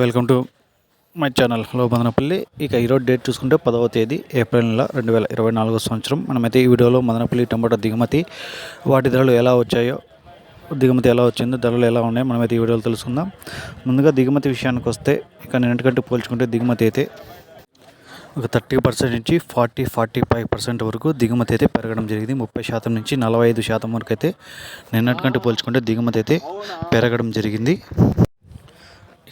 Welcome to my channel. Hello Madanapalle. ఇక ఈరోజు date చూసుకుంటే పదవ తేదీ ఏప్రిల్ నెల రెండు వేల ఇరవై నాలుగో సంవత్సరం. మనమైతే ఈ వీడియోలో మదనపల్లి టమాటో దిగుమతి వాటి ధరలు ఎలా వచ్చాయో దిగుమతి ఎలా వచ్చిందో ధరలు ఎలా ఉన్నాయో మనమైతే ఈ వీడియోలో తెలుసుకుందాం. ముందుగా దిగుమతి విషయానికి వస్తే ఇక నిన్నటికంటే పోల్చుకుంటే దిగుమతి అయితే ఒక థర్టీ పర్సెంట్ నుంచి ఫార్టీ ఫార్టీ ఫైవ్ పర్సెంట్ వరకు దిగుమతి అయితే పెరగడం జరిగింది. ముప్పై శాతం నుంచి నలభై ఐదు శాతం వరకు అయితే నిన్నటికంటే పోల్చుకుంటే దిగుమతి అయితే పెరగడం జరిగింది.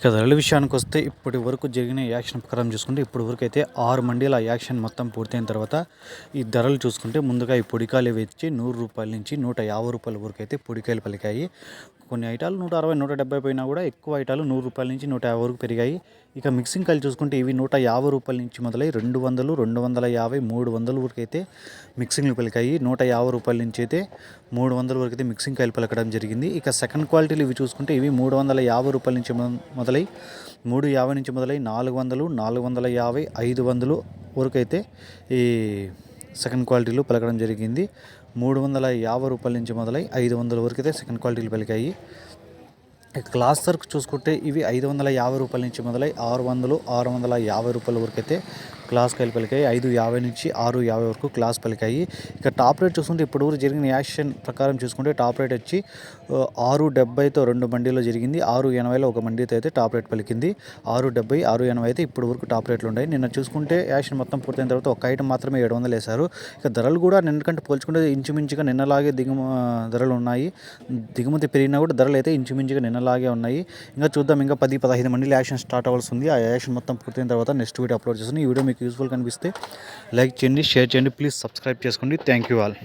ఇక ధరల విషయానికి వస్తే ఇప్పటి వరకు జరిగిన యాక్షన్ ప్రకారం చూసుకుంటే ఇప్పటి వరకు అయితే ఆరు మండీల యాక్షన్ మొత్తం పూర్తయిన తర్వాత ఈ ధరలు చూసుకుంటే ముందుగా ఈ పొడికాయలు వచ్చి నూరు రూపాయల నుంచి నూట యాభై రూపాయల వరకు అయితే పొడికాయలు పలికాయి. కొన్ని ఐటాలు నూట అరవై నూట డెబ్బై పోయినా కూడా ఎక్కువ ఐటాలు నూరు రూపాయల నుంచి నూట యాభై వరకు పెరిగాయి. ఇక మిక్సింగ్ కాయలు చూసుకుంటే ఇవి నూట యాభై రూపాయల నుంచి మొదలై రెండు వందలు రెండు వందల యాభై మూడు వందల వరకు అయితే మిక్సింగ్లు పలికాయి. నూట యాభై రూపాయల నుంచి అయితే మూడు వందల వరకు అయితే మిక్సింగ్ కాయలు పలకడం జరిగింది. ఇక సెకండ్ క్వాలిటీలు ఇవి చూసుకుంటే ఇవి మూడు వందల యాభై రూపాయల నుంచి మొదలై మూడు యాభై నుంచి మొదలై నాలుగు వందలు నాలుగు వందల యాభై ఐదు వందలు వరకు అయితే ఈ సెకండ్ క్వాలిటీలు పలకడం జరిగింది. మూడు వందల యాభై రూపాయల నుంచి మొదలై ఐదు వందల వరకు అయితే సెకండ్ క్వాలిటీలు పలికాయి. క్లాస్ వర్క్ చూసుకుంటే ఇవి ఐదు వందల యాభై రూపాయల నుంచి మొదలై ఆరు వందలు ఆరు వందల యాభై రూపాయల వరకు అయితే క్లాస్ కాయలు పలికాయి. ఐదు యాభై నుంచి ఆరు యాభై వరకు క్లాస్ పలికాయి. ఇక టాప్ రేట్ చూసుకుంటే ఇప్పుడు జరిగిన యాక్షన్ ప్రకారం చూసుకుంటే టాప్ రేట్ వచ్చి ఆరు డెబ్బైతో రెండు మండీలో జరిగింది. ఆరు ఎనభైలో ఒక మండీతో అయితే టాప్ రేట్ పలికింది. ఆరు డెబ్బై ఆరు ఎనభై అయితే ఇప్పుడు వరకు టాప్ రేట్లు ఉన్నాయి. నిన్న చూసుకుంటే యాక్షన్ మొత్తం పూర్తయిన తర్వాత ఒక ఐటమ్ మాత్రమే ఏడు వందలు వేశారు. ఇక ధరలు కూడా నిన్నకంటే పోల్చుకుంటే ఇంచుమించుగా నిన్నలాగే దిగుమ ధరలు ఉన్నాయి. దిగుమతి పెరిగినా కూడా ధరలు అయితే ఇంచుమించుగా అలాగే ఉన్నాయి. ఇంకా చూద్దాం ఇంకా పది పదహైదు మంది యాక్షన్ స్టార్ట్ అవ్వాల్సి ఉంది ఆ యాక్షన్ మొత్తం పూర్తయిన తర్వాత నెక్స్ట్ వీడియో అప్లోడ్ చేస్తాను. ఈ వీడియో మీకు యూస్ఫుల్ కనిపిస్తే లైక్ చేయండి షేర్ చేయండి. ప్లీజ్ సబ్స్క్రైబ్ చేసుకోండి. Thank you all.